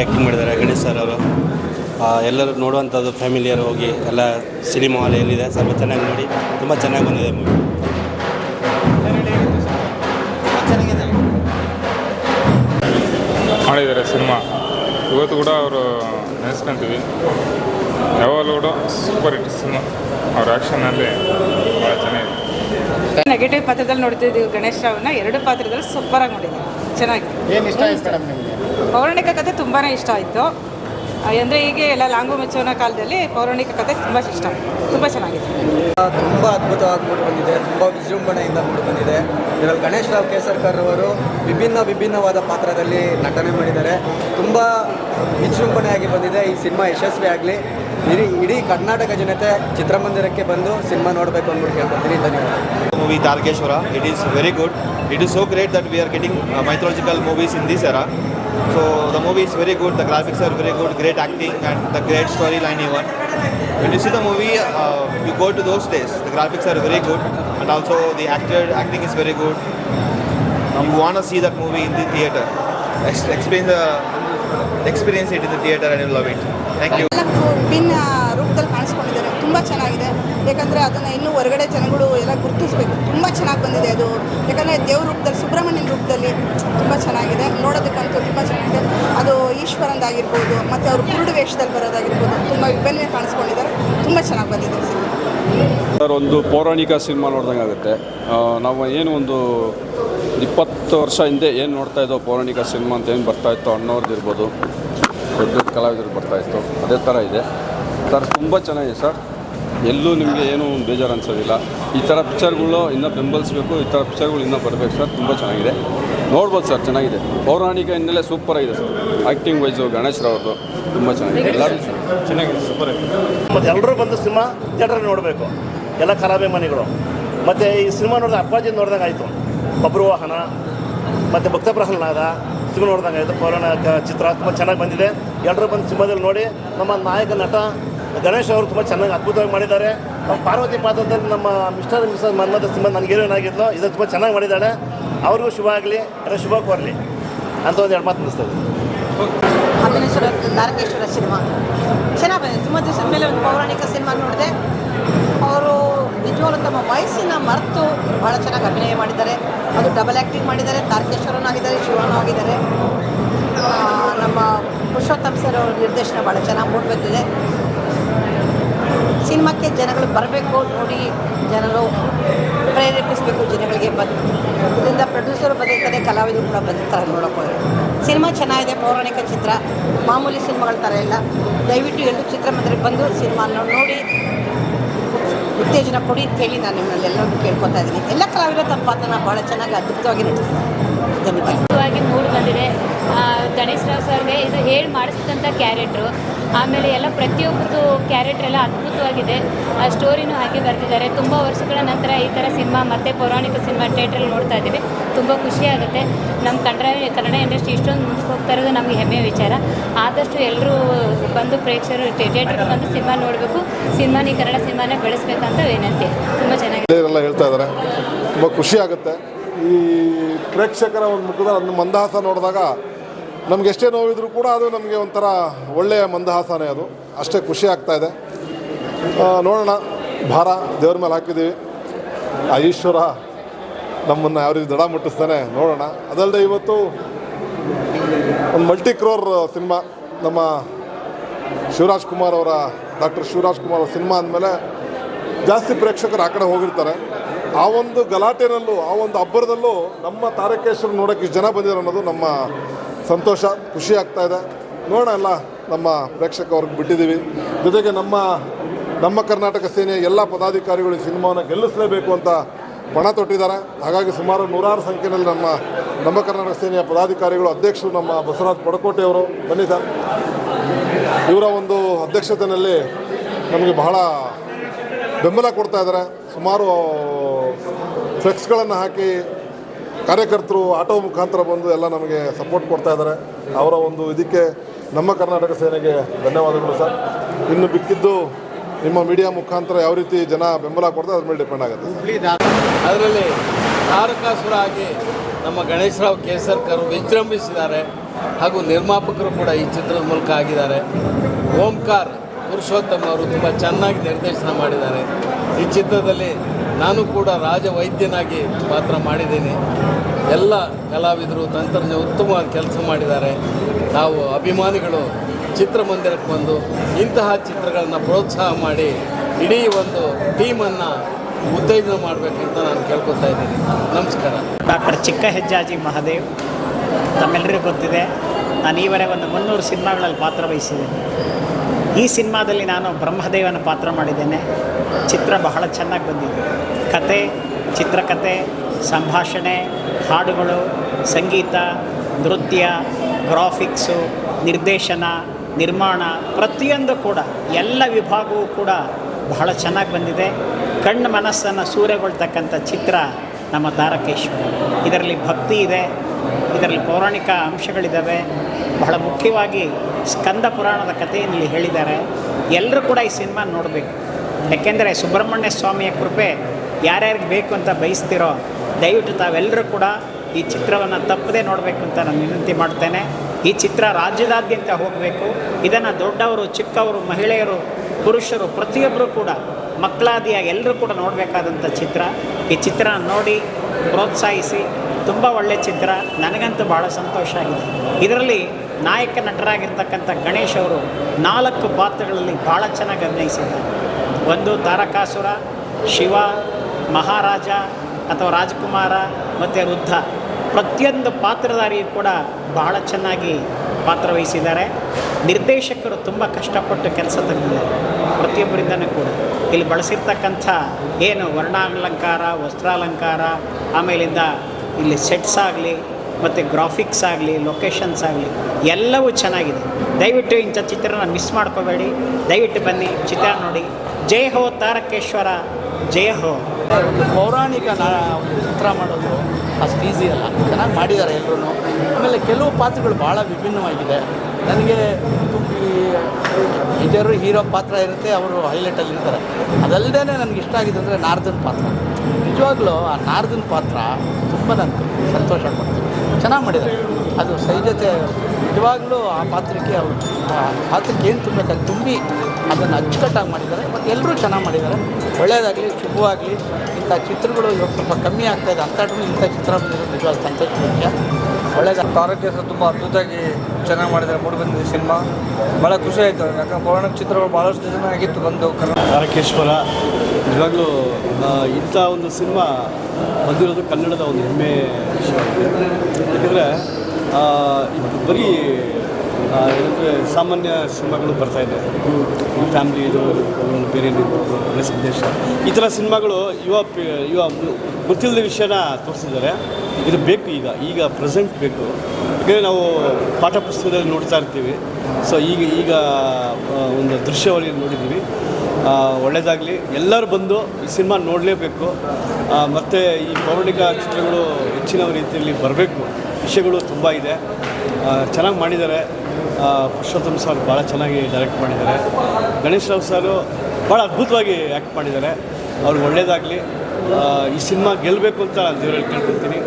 Acting ಮಾಡಿದ್ದಾರೆ? Ganesh sir ಅವರು. ಎಲ್ಲರೂ ನೋಡುವಂಥದ್ದು ಫ್ಯಾಮಿಲಿಯರು ಹೋಗಿ ಎಲ್ಲ ಸಿನಿಮಾ ಹಾಲ್ ಎಲ್ಲಿದೆ ಸ್ವಲ್ಪ ಚೆನ್ನಾಗಿ ನೋಡಿ. ತುಂಬ ಚೆನ್ನಾಗಿ ಬಂದಿದೆ ಮೂವಿ ಮಾಡಿದ್ದಾರೆ ಸಿನಿಮಾ. ಇವತ್ತು ಕೂಡ ಅವರು ನೆನೆಸ್ಕೊಂತೀವಿ. ಯಾವಾಗಲೂ ಕೂಡ ಸೂಪರ್ ಹಿಟ್ ಸಿನಿಮಾ. ಅವ್ರ ಆ್ಯಕ್ಷನಲ್ಲಿ ಭಾಳ ಚೆನ್ನಾಗಿದೆ. ನೆಗೆಟಿವ್ ಪಾತ್ರದಲ್ಲಿ ನೋಡ್ತಿದ್ದೀವಿ ಗಣೇಶ್ ರಾವ್ನ ಎರಡು ಪಾತ್ರದಲ್ಲಿ ಸೂಪರಾಗಿ ನೋಡಿದ್ದೀವಿ ಚೆನ್ನಾಗಿ. ಏನು ಇಷ್ಟ ಆಯ್ತು ಮೇಡಮ್ ನಿಮಗೆ? ಪೌರಾಣಿಕ ಕಥೆ ತುಂಬಾ ಇಷ್ಟ ಆಯಿತು. ಅಂದರೆ ಹೀಗೆ ಎಲ್ಲ ಲಾಂಗು ಮೆಚ್ಚುವನ ಕಾಲದಲ್ಲಿ ಪೌರಾಣಿಕ ಕಥೆ ತುಂಬ ಇಷ್ಟ ಆಯಿತು. ತುಂಬ ಚೆನ್ನಾಗಿದೆ. ತುಂಬ ಅದ್ಭುತವಾಗಿ ಮೂಡಿ ಬಂದಿದೆ ತುಂಬ ವಿಜೃಂಭಣೆಯಿಂದ ಮೂಡಿ ಬಂದಿದೆ ಇದರಲ್ಲಿ ಗಣೇಶ್ ರಾವ್ ಕೇಸರ್ಕರ್ ಅವರು ವಿಭಿನ್ನ ವಿಭಿನ್ನವಾದ ಪಾತ್ರದಲ್ಲಿ ನಟನೆ ಮಾಡಿದ್ದಾರೆ. ತುಂಬ ವಿಜೃಂಭಣೆಯಾಗಿ ಬಂದಿದೆ. ಈ ಸಿನಿಮಾ ಯಶಸ್ವಿ ಆಗಲಿ. ಇಡೀ ಇಡೀ ಕರ್ನಾಟಕ ಜನತೆ ಚಿತ್ರಮಂದಿರಕ್ಕೆ ಬಂದು ಸಿನಿಮಾ ನೋಡಬೇಕು ಅಂದ್ಬಿಟ್ಟು ಕೇಳ್ಕೊತೀನಿ. ಧನ್ಯವಾದ. Movie Tarakeshwara it is very good it is so great that we are getting mythological movies in this this era. So the movie is very good. The graphics are very good. Great acting and the great storyline even. When you see the movie, uh, you go to those days. The graphics are very good and also the actor acting is very good. You want to see that movie in the theater. Experience the experience it in the theater and you love it. Thank you. ರೂಪದಲ್ಲಿ ಕಾಣಿಸ್ಕೊಂಡಿದ್ದಾರೆ. ತುಂಬ ಚೆನ್ನಾಗಿದೆ. ಯಾಕಂದರೆ ಅದನ್ನು ಇನ್ನೂ ಹೊರಗಡೆ ಜನಗಳು ಎಲ್ಲ ಗುರುತಿಸ್ಬೇಕು. ತುಂಬ ಚೆನ್ನಾಗಿ ಬಂದಿದೆ ಅದು. ಯಾಕಂದರೆ ದೇವ್ರ ರೂಪದಲ್ಲಿ, ಸುಬ್ರಹ್ಮಣ್ಯನ ರೂಪದಲ್ಲಿ ತುಂಬ ಚೆನ್ನಾಗಿದೆ. ನೋಡೋದಕ್ಕಂತೂ ತುಂಬ ಚೆನ್ನಾಗಿದೆ. ಅದು ಈಶ್ವರಂದಾಗಿರ್ಬೋದು ಮತ್ತು ಅವರು ಕುರುಡು ವೇಷದಲ್ಲಿ ಬರೋದಾಗಿರ್ಬೋದು, ತುಂಬ ವಿಭಿನ್ನ ಕಾಣಿಸ್ಕೊಂಡಿದ್ದಾರೆ. ತುಂಬ ಚೆನ್ನಾಗಿ ಬಂದಿದೆ ಸರ್, ಒಂದು ಪೌರಾಣಿಕ ಸಿನಿಮಾ ನೋಡ್ದಂಗೆ ಆಗುತ್ತೆ. ನಾವು ಏನು ಒಂದು ಇಪ್ಪತ್ತು ವರ್ಷ ಹಿಂದೆ ಏನು ನೋಡ್ತಾ ಇದ್ದೋ ಪೌರಾಣಿಕ ಸಿನಿಮಾ ಅಂತ ಏನು ಬರ್ತಾ ಇತ್ತು ಅಣ್ಣವ್ರದ್ದು ಇರ್ಬೋದು ದೊಡ್ಡ ದೊಡ್ಡ ಕಲಾವಿದರು ಬರ್ತಾ ಇತ್ತು. ಅದೇ ಥರ ಇದೆ. ಸರ್ ತುಂಬ ಚೆನ್ನಾಗಿದೆ ಸರ್. ಎಲ್ಲೂ ನಿಮಗೆ ಏನು ಬೇಜಾರು ಅನ್ಸೋದಿಲ್ಲ. ಈ ಥರ ಪಿಕ್ಚರ್ಗಳು ಇನ್ನೂ ಬೆಂಬಲಿಸ್ಬೇಕು ಈ ಥರ ಪಿಕ್ಚರ್ಗಳು ಇನ್ನೂ ಬರಬೇಕು ಸರ್. ತುಂಬ ಚೆನ್ನಾಗಿದೆ. ನೋಡ್ಬೋದು ಸರ್ ಚೆನ್ನಾಗಿದೆ. ಪೌರಾಣಿಕ ಹಿನ್ನೆಲೆ ಸೂಪರ್ ಆಗಿದೆ ಸರ್. ಆ್ಯಕ್ಟಿಂಗ್ ವೈಸು ಗಣೇಶ್ ರವ್ರದ್ದು ತುಂಬ ಚೆನ್ನಾಗಿದೆ. ಎಲ್ಲರೂ ಚೆನ್ನಾಗಿದೆ. ಸೂಪರ್ ಆಗಿದೆ. ಮತ್ತು ಎಲ್ಲರೂ ಬಂದು ಸಿನಿಮಾ ಥಿಯೇಟ್ರಲ್ಲಿ ನೋಡಬೇಕು. ಎಲ್ಲ ಕಲಾಭಿಮಾನಿಗಳು ಮತ್ತು ಈ ಸಿನಿಮಾ ನೋಡಿದ ಅಪ್ಪಾಜಿ ನೋಡಿದಾಗ ಆಯಿತು. ಬಬ್ರುವಾಹನ ಮತ್ತು ಭಕ್ತ ಪ್ರಹ್ಲಾದ ಸಿನಿಮಾ ನೋಡಿದಾಗ ಆಯಿತು. ಪೌರಾಣಿಕ ಚಿತ್ರ ತುಂಬ ಚೆನ್ನಾಗಿ ಬಂದಿದೆ. ಎಲ್ಲರೂ ಬಂದು ಸಿನಿಮಾದಲ್ಲಿ ನೋಡಿ ನಮ್ಮ ನಾಯಕ ನಟ ಗಣೇಶ್ ಅವರು ತುಂಬ ಚೆನ್ನಾಗಿ ಅದ್ಭುತವಾಗಿ ಮಾಡಿದ್ದಾರೆ. ನಮ್ಮ ಪಾರ್ವತಿ ಪಾತ್ರದಲ್ಲಿ ನಮ್ಮ ಮಿಸ್ಟರ್ ಮಿಸ್ಟರ್ ಮನ್ಮಥ ಸಿಂಹ ನನಗೆ ಆಗಿದ್ಲು. ಇದು ತುಂಬ ಚೆನ್ನಾಗಿ ಮಾಡಿದ್ದಾಳೆ. ಅವ್ರಿಗೂ ಶುಭ ಆಗಲಿ ಎಲ್ಲ ಶುಭ ಕೋರಲಿ ಅಂತ ಒಂದು ಎರಡು ಮಾತು ಅನ್ನಿಸ್ತದೆ ತಾರಕೇಶ್ವರ ಸಿನಿಮಾ. ಚೆನ್ನಾಗಿ ಬಂದಿದೆ. ತುಂಬ ದಿವಸದ ಮೇಲೆ ಒಂದು ಪೌರಾಣಿಕ ಸಿನಿಮಾ ನೋಡಿದೆ. ಅವರು ನಿಜವಾಗ್ಲೂ ತಮ್ಮ ವಯಸ್ಸಿನ ಮರೆತು ಭಾಳ ಚೆನ್ನಾಗಿ ಅಭಿನಯ ಮಾಡಿದ್ದಾರೆ. ಅದು ಡಬಲ್ ಆ್ಯಕ್ಟಿಂಗ್ ಮಾಡಿದ್ದಾರೆ. ತಾರಕೇಶ್ವರನೂ ಆಗಿದ್ದಾರೆ, ಶಿವನೂ ಆಗಿದ್ದಾರೆ. ನಮ್ಮ ಪುರುಷೋತ್ತಮ್ ಸರ್ ನಿರ್ದೇಶನ ಭಾಳ ಚೆನ್ನಾಗಿ ಮೂಡಿ ಬಂದಿದೆ. ಸಿನಿಮಾಕ್ಕೆ ಜನಗಳು ಬರಬೇಕು ನೋಡಿ ಜನರು ಪ್ರೇರೇಪಿಸಬೇಕು ಜನಗಳಿಗೆ ಬಂದು ಇದರಿಂದ ಪ್ರೊಡ್ಯೂಸರು ಬಂದಿರ್ತಾರೆ ಕಲಾವಿದರು ಕೂಡ ಬಂದಿರ್ತಾರೆ ನೋಡೋಕ್ಕೋದ್ರೆ ಸಿನಿಮಾ ಚೆನ್ನಾಗಿದೆ, ಪೌರಾಣಿಕ ಚಿತ್ರ. ಮಾಮೂಲಿ ಸಿನಿಮಾಗಳ ಥರ ಇಲ್ಲ. ದಯವಿಟ್ಟು ಎಲ್ಲರೂ ಚಿತ್ರಮಂದಿರಕ್ಕೆ ಬಂದು ಸಿನಿಮಾ ನೋಡಿ, ಉತ್ತೇಜನ ಕೊಡಿ ಅಂತೇಳಿ ನಾನು ನಿಮ್ಮಲ್ಲಿ ಎಲ್ಲರೂ ಕೇಳ್ಕೊತಾ ಇದ್ದೀನಿ. ಎಲ್ಲ ಕಲಾವಿದರ ತಮ್ಮ ಪಾತ್ರನ ಭಾಳ ಚೆನ್ನಾಗಿ ಅದ್ಭುತವಾಗಿ ನಟಿಸಿದ್ದಾರೆ ಧನ್ಯವಾದ ಮೂಡ್ ಬಂದಿದೆ. ಗಣೇಶ್ ರಾವ್ ಸರ್ಗೆ ಇದು ಹೇಳಿ ಮಾಡಿಸಿದಂಥ ಕ್ಯಾರೆಕ್ಟ್ರು ಆಮೇಲೆ ಎಲ್ಲ ಪ್ರತಿಯೊಬ್ಬರದು ಕ್ಯಾರೆಕ್ಟರ್ ಎಲ್ಲ ಅದ್ಭುತವಾಗಿದೆ. ಆ ಸ್ಟೋರಿನೂ ಹಾಗೆ ಬರ್ತಿದ್ದಾರೆ. ತುಂಬ ವರ್ಷಗಳ ನಂತರ ಈ ಥರ ಸಿನಿಮಾ, ಮತ್ತೆ ಪೌರಾಣಿಕ ಸಿನಿಮಾ ಥಿಯೇಟ್ರಲ್ಲಿ ನೋಡ್ತಾ ಇದ್ದೀವಿ. ತುಂಬ ಖುಷಿಯಾಗುತ್ತೆ ನಮ್ಮ ಕನ್ನಡ ಕನ್ನಡ ಇಂಡಸ್ಟ್ರಿ ಇಷ್ಟೊಂದು ಮುಂದಕ್ಕೆ ಹೋಗ್ತಾ ಇರೋದು ನಮಗೆ ಹೆಮ್ಮೆಯ ವಿಚಾರ. ಆದಷ್ಟು ಎಲ್ಲರೂ ಬಂದು ಪ್ರೇಕ್ಷಕರು ಥಿಯೇಟ್ರಿಗೆ ಬಂದು ಸಿನಿಮಾ ನೋಡಬೇಕು. ಸಿನಿಮಾ ಈ ಕನ್ನಡ ಸಿನಿಮಾನೇ ಬೆಳೆಸ್ಬೇಕಂತ ವಿನಂತಿ. ತುಂಬ ಚೆನ್ನಾಗಿದೆ. ಹೇಳ್ತಾ ಇದ್ದಾರೆ. ತುಂಬ ಖುಷಿ ಆಗುತ್ತೆ. ಈ ಪ್ರೇಕ್ಷಕರ ಒಂದು ಮುಖದ ಒಂದು ಮಂದಹಾಸ ನೋಡಿದಾಗ ನಮ್ಗೆ ಎಷ್ಟೇ ನೋವಿದ್ರು ಕೂಡ ಅದು ನಮಗೆ ಒಂಥರ ಒಳ್ಳೆಯ ಮಂದಹಾಸನೇ ಅದು. ಅಷ್ಟೇ ಖುಷಿ ಆಗ್ತಾ ಇದೆ. ನೋಡೋಣ. ಭಾರ ದೇವ್ರ ಮೇಲೆ ಹಾಕಿದ್ದೀವಿ. ಆ ಈಶ್ವರ ನಮ್ಮನ್ನು ಯಾವ ರೀತಿ ದಡ ಮುಟ್ಟಿಸ್ತಾನೆ ನೋಡೋಣ. ಅದಲ್ಲದೆ ಇವತ್ತು ಒಂದು ಮಲ್ಟಿ ಕ್ರೋರ್ ಸಿನಿಮಾ. ನಮ್ಮ ಶಿವರಾಜ್ ಕುಮಾರ್ ಅವರ, ಡಾಕ್ಟರ್ ಶಿವರಾಜ್ ಕುಮಾರ್ ಅವರ ಸಿನಿಮಾ ಅಂದಮೇಲೆ ಜಾಸ್ತಿ ಪ್ರೇಕ್ಷಕರು ಆ ಕಡೆ ಹೋಗಿರ್ತಾರೆ. ಆ ಒಂದು ಗಲಾಟೆನಲ್ಲೂ, ಆ ಒಂದು ಅಬ್ಬರದಲ್ಲೂ ನಮ್ಮ ತಾರಕೇಶ್ವರ ನೋಡೋಕ್ಕೆ ಜನ ಬಂದಿದ್ದಾರೆ ಅನ್ನೋದು ನಮ್ಮ ಸಂತೋಷ, ಖುಷಿ ಆಗ್ತಾ ಇದೆ. ನೋಡೋಣ ನಮ್ಮ ಪ್ರೇಕ್ಷಕ ಅವ್ರಿಗೆ ಬಿಟ್ಟಿದ್ದೀವಿ. ಜೊತೆಗೆ ನಮ್ಮ ನಮ್ಮ ಕರ್ನಾಟಕ ಸೇನೆಯ ಎಲ್ಲ ಪದಾಧಿಕಾರಿಗಳು ಈ ಸಿನಿಮಾವನ್ನು ಗೆಲ್ಲಿಸಲೇಬೇಕು ಅಂತ ಪಣ ತೊಟ್ಟಿದ್ದಾರೆ. ಹಾಗಾಗಿ ಸುಮಾರು ನೂರಾರು ಸಂಖ್ಯೆಯಲ್ಲಿ ನಮ್ಮ ನಮ್ಮ ಕರ್ನಾಟಕ ಸೇನೆಯ ಪದಾಧಿಕಾರಿಗಳು ಅಧ್ಯಕ್ಷರು ನಮ್ಮ ಬಸವರಾಜ್ ಪಡಕೋಟೆಯವರು ಬನ್ನಿ ಸರ್. ಇವರ ಒಂದು ಅಧ್ಯಕ್ಷತೆಯಲ್ಲಿ ನಮಗೆ ಬಹಳ ಬೆಂಬಲ ಕೊಡ್ತಾ ಇದ್ದಾರೆ. ಸುಮಾರು ಫ್ಲೆಕ್ಸ್ಗಳನ್ನು ಹಾಕಿ ಕಾರ್ಯಕರ್ತರು ಆಟೋ ಮುಖಾಂತರ ಬಂದು ಎಲ್ಲ ನಮಗೆ ಸಪೋರ್ಟ್ ಕೊಡ್ತಾ ಇದ್ದಾರೆ. ಅವರ ಒಂದು ಇದಕ್ಕೆ ನಮ್ಮ ಕರ್ನಾಟಕ ಸೇನೆಗೆ ಧನ್ಯವಾದಗಳು ಸರ್. ಇನ್ನು ಬಿಕ್ಕಿದ್ದು ನಿಮ್ಮ ಮೀಡಿಯಾ ಮುಖಾಂತರ ಯಾವ ರೀತಿ ಜನ ಬೆಂಬಲ ಕೊಡ್ತಾರೆ, ಅದ್ರ ಮೇಲೆ ಡಿಪೆಂಡ್ ಆಗುತ್ತೆ ಅದರಲ್ಲಿ ತಾರಕಾಸುರ ಆಗಿ ನಮ್ಮ ಗಣೇಶರಾವ್ ಕೇಸರ್ಕರ್ ವಿಜೃಂಭಿಸಿದ್ದಾರೆ. ಹಾಗೂ ನಿರ್ಮಾಪಕರು ಕೂಡ ಈ ಚಿತ್ರದ ಮೂಲಕ ಆಗಿದ್ದಾರೆ. ಓಂಕಾರ್ ಪುರುಷೋತ್ತಮ್ ಅವರು ತುಂಬ ಚೆನ್ನಾಗಿ ನಿರ್ದೇಶನ ಮಾಡಿದ್ದಾರೆ. ಈ ಚಿತ್ರದಲ್ಲಿ ನಾನು ಕೂಡ ರಾಜ ವೈದ್ಯನಾಗಿ ಪಾತ್ರ ಮಾಡಿದ್ದೀನಿ. ಎಲ್ಲ ಕಲಾವಿದರು ತಂತ್ರಜ್ಞ ಉತ್ತಮವಾಗಿ ಕೆಲಸ ಮಾಡಿದ್ದಾರೆ. ನಾವು ಅಭಿಮಾನಿಗಳು ಚಿತ್ರಮಂದಿರಕ್ಕೆ ಬಂದು ಇಂತಹ ಚಿತ್ರಗಳನ್ನು ಪ್ರೋತ್ಸಾಹ ಮಾಡಿ ಇಡೀ ಒಂದು ಟೀಮನ್ನು ಉತ್ತೇಜನ ಮಾಡಬೇಕಂತ ನಾನು ಕೇಳ್ಕೊತಾ ಇದ್ದೀನಿ. ನಮಸ್ಕಾರ. ಡಾಕ್ಟರ್ ಚಿಕ್ಕ ಹೆಜ್ಜಾಜಿ ಮಹಾದೇವ್ ತಮ್ಮೆಲ್ಲರಿಗೂ ಗೊತ್ತಿದೆ, ನಾನು ಈವರೆಗೆ ಒಂದು ಮುನ್ನೂರು ಸಿನಿಮಾಗಳಲ್ಲಿ ಪಾತ್ರ ವಹಿಸಿದ್ದೇನೆ. ಈ ಸಿನಿಮಾದಲ್ಲಿ ನಾನು ಬ್ರಹ್ಮದೇವನ ಪಾತ್ರ ಮಾಡಿದ್ದೇನೆ. ಚಿತ್ರ ಬಹಳ ಚೆನ್ನಾಗಿ ಬಂದಿದೆ. ಕತೆ, ಚಿತ್ರಕತೆ, ಸಂಭಾಷಣೆ, ಹಾಡುಗಳು, ಸಂಗೀತ, ನೃತ್ಯ, ಗ್ರಾಫಿಕ್ಸು, ನಿರ್ದೇಶನ, ನಿರ್ಮಾಣ ಪ್ರತಿಯೊಂದು ಕೂಡ, ಎಲ್ಲ ವಿಭಾಗವೂ ಕೂಡ ಬಹಳ ಚೆನ್ನಾಗಿ ಬಂದಿದೆ. ಕಣ್ಣು ಮನಸ್ಸನ್ನು ಸೂರೆಗೊಳ್ತಕ್ಕಂಥ ಚಿತ್ರ ನಮ್ಮ ತಾರಕೇಶ್ವರ ಇದರಲ್ಲಿ ಭಕ್ತಿ ಇದೆ. ಇದರಲ್ಲಿ ಪೌರಾಣಿಕ ಅಂಶಗಳಿದ್ದಾವೆ ಬಹಳ ಮುಖ್ಯವಾಗಿ ಸ್ಕಂದ ಪುರಾಣದ ಕಥೆಯಲ್ಲಿ ಹೇಳಿದ್ದಾರೆ. ಎಲ್ಲರೂ ಕೂಡ ಈ ಸಿನಿಮಾ ನೋಡಬೇಕು. ಯಾಕೆಂದರೆ ಸುಬ್ರಹ್ಮಣ್ಯ ಸ್ವಾಮಿಯ ಕೃಪೆ ಯಾರ್ಯಾರಿಗೆ ಬೇಕು ಅಂತ ಬಯಸ್ತಿರೋ, ದಯವಿಟ್ಟು ತಾವೆಲ್ಲರೂ ಕೂಡ ಈ ಚಿತ್ರವನ್ನು ತಪ್ಪದೇ ನೋಡಬೇಕು ಅಂತ ನಾನು ವಿನಂತಿ ಮಾಡ್ತೇನೆ. ಈ ಚಿತ್ರ ರಾಜ್ಯದಾದ್ಯಂತ ಹೋಗಬೇಕು. ಇದನ್ನು ದೊಡ್ಡವರು, ಚಿಕ್ಕವರು, ಮಹಿಳೆಯರು, ಪುರುಷರು, ಪ್ರತಿಯೊಬ್ಬರೂ ಕೂಡ ಮಕ್ಕಳಾದಿಯಾಗಿ ಎಲ್ಲರೂ ಕೂಡ ನೋಡಬೇಕಾದಂಥ ಚಿತ್ರ. ಈ ಚಿತ್ರ ನೋಡಿ ಪ್ರೋತ್ಸಾಹಿಸಿ. ತುಂಬ ಒಳ್ಳೆಯ ಚಿತ್ರ. ನನಗಂತೂ ಭಾಳ ಸಂತೋಷ ಆಗಿದೆ. ಇದರಲ್ಲಿ ನಾಯಕ ನಟರಾಗಿರ್ತಕ್ಕಂಥ ಗಣೇಶ್ ಅವರು ನಾಲ್ಕು ಪಾತ್ರಗಳಲ್ಲಿ ಭಾಳ ಚೆನ್ನಾಗಿ ಅಭಿನಯಿಸಿದ್ದಾರೆ. ಒಂದು ತಾರಕಾಸುರ, ಶಿವ, ಮಹಾರಾಜ ಅಥವಾ ರಾಜಕುಮಾರ ಮತ್ತು ವೃದ್ಧ. ಪ್ರತಿಯೊಂದು ಪಾತ್ರಧಾರಿಯೂ ಕೂಡ ಬಹಳ ಚೆನ್ನಾಗಿ ಪಾತ್ರವಹಿಸಿದ್ದಾರೆ ನಿರ್ದೇಶಕರು ತುಂಬ ಕಷ್ಟಪಟ್ಟು ಕೆಲಸ ತೆಗೆದಿದ್ದಾರೆ. ಪ್ರತಿಯೊಬ್ಬರಿಂದನೂ ಕೂಡ. ಇಲ್ಲಿ ಬಳಸಿರ್ತಕ್ಕಂಥ ಏನು ವರ್ಣಾಲಂಕಾರ, ವಸ್ತ್ರಾಲಂಕಾರ, ಆಮೇಲಿಂದ ಇಲ್ಲಿ ಸೆಟ್ಸ್ ಆಗಲಿ ಮತ್ತು ಗ್ರಾಫಿಕ್ಸ್ ಆಗಲಿ ಲೊಕೇಶನ್ಸ್ ಆಗಲಿ, ಎಲ್ಲವೂ ಚೆನ್ನಾಗಿದೆ. ದಯವಿಟ್ಟು ಇಂಥ ಚಿತ್ರನ ಮಿಸ್ ಮಾಡ್ಕೋಬೇಡಿ. ದಯವಿಟ್ಟು ಬನ್ನಿ, ಚಿತ್ರ ನೋಡಿ. ಜೈ ಹೋ ತಾರಕೇಶ್ವರ ಜಯ ಹೋ. ಪೌರಾಣಿಕ ಚಿತ್ರ ಮಾಡೋದು ಅಷ್ಟು ಈಸಿ ಅಲ್ಲ. ಚೆನ್ನಾಗಿ ಮಾಡಿದ್ದಾರೆ ಎಲ್ಲರೂ ಆಮೇಲೆ ಕೆಲವು ಪಾತ್ರಗಳು ಭಾಳ ವಿಭಿನ್ನವಾಗಿದೆ. ನನಗೆ ವಿಜಯರು ಹೀರೋ ಪಾತ್ರ ಇರುತ್ತೆ, ಅವರು ಹೈಲೈಟಲ್ಲಿ ಇರ್ತಾರೆ. ಅದಲ್ಲದೆ ನನಗೆ ಇಷ್ಟ ಆಗಿದೆ ಅಂದರೆ ನಾರ್ದನ್ ಪಾತ್ರ. ನಿಜವಾಗ್ಲೂ ಆ ನಾರ್ದನ್ ಪಾತ್ರ ತುಂಬ ನನಗೆ ಸಂತೋಷ ಕೊಡ್ತು. ಚೆನ್ನಾಗಿ ಮಾಡಿದ್ದಾರೆ. ಅದು ಸಹಜತೆ ನಿಜವಾಗ್ಲೂ ಆ ಪಾತ್ರಕ್ಕೆ ಅವರು ಆ ಪಾತ್ರಕ್ಕೆ ಏನು ತುಂಬಬೇಕು ತುಂಬಿ ಅದನ್ನು ಅಚ್ಚುಕಟ್ಟಾಗಿ ಮಾಡಿದ್ದಾರೆ. ಮತ್ತು ಎಲ್ಲರೂ ಚೆನ್ನಾಗಿ ಮಾಡಿದ್ದಾರೆ. ಒಳ್ಳೆಯದಾಗಲಿ ಶುಭವಾಗಲಿ ಇಂಥ ಚಿತ್ರಗಳು ಇವಾಗ ಸ್ವಲ್ಪ ಕಮ್ಮಿ ಆಗ್ತಾ ಇದೆ. ಅಂಥ ಟೈಮಲ್ಲಿ ಇಂಥ ಚಿತ್ರ ಬಂದಿರೋದು ನಿಜವಾದ ಸಂತೋಷ ಮುಖ್ಯ ಒಳ್ಳೆಯದ ಸಹ ತುಂಬ ಅದ್ಭುತವಾಗಿ ಚೆನ್ನಾಗಿ ಮಾಡಿದ್ದಾರೆ ಮೂಡಿ ಬಂದಿದೆ ಸಿನಿಮಾ. ಭಾಳ ಖುಷಿ ಆಯಿತು. ಯಾಕಂದ್ರೆ ಪೌರಾಣಿಕ ಚಿತ್ರಗಳು ಭಾಳಷ್ಟು ಜನ ಆಗಿತ್ತು ಬಂದು ಕರ್ನಾಟಕ. ತಾರಕೇಶ್ವರ ನಿಜವಾಗ್ಲೂ ಇಂಥ ಒಂದು ಸಿನಿಮಾ ಬಂದಿರೋದು ಕನ್ನಡದ ಒಂದು ಹೆಮ್ಮೆ ವಿಷಯವಾಗಿದೆ ಇದು ಬರೀ ಏನಂದರೆ ಸಾಮಾನ್ಯ ಸಿನಿಮಾಗಳು ಬರ್ತಾಯಿದೆ ಫ್ಯಾಮ್ಲಿ ಇದು ಬೇರೆ ಸಂದೇಶ. ಈ ಥರ ಸಿನಿಮಾಗಳು ಯುವ ಯುವ ಗೊತ್ತಿಲ್ಲದ ವಿಷಯನ ತೋರಿಸಿದ್ದಾರೆ. ಇದು ಬೇಕು ಈಗ ಈಗ ಪ್ರೆಸೆಂಟ್ ಬೇಕು. ಯಾಕಂದರೆ ನಾವು ಪಾಠ ಪುಸ್ತಕದಲ್ಲಿ ನೋಡ್ತಾ ಇರ್ತೀವಿ. ಸೊ ಈಗ ಈಗ ಒಂದು ದೃಶ್ಯಾವಳಿ ನೋಡಿದ್ದೀವಿ. ಒಳ್ಳೆಯದಾಗಲಿ ಎಲ್ಲರೂ ಬಂದು ಈ ಸಿನಿಮಾ ನೋಡಲೇಬೇಕು. ಮತ್ತು ಈ ಪೌರಾಣಿಕ ಚಿತ್ರಗಳು ಹೆಚ್ಚಿನ ರೀತಿಯಲ್ಲಿ ಬರಬೇಕು. ವಿಷಯಗಳು ತುಂಬ ಇದೆ. ಚೆನ್ನಾಗಿ ಮಾಡಿದ್ದಾರೆ. ಪುರುಷೋತ್ತಮ್ ಸರ್ ಭಾಳ ಚೆನ್ನಾಗಿ ಡೈರೆಕ್ಟ್ ಮಾಡಿದ್ದಾರೆ. ಗಣೇಶ್ ರಾವ್ ಸರು ಭಾಳ ಅದ್ಭುತವಾಗಿ ಆ್ಯಕ್ಟ್ ಮಾಡಿದ್ದಾರೆ. ಅವ್ರಿಗೆ ಒಳ್ಳೆಯದಾಗಲಿ ಈ ಸಿನಿಮಾ ಗೆಲ್ಲಬೇಕು ಅಂತ ನಾನು ದೇವರಲ್ಲಿ ಕೇಳ್ಕೊತೀನಿ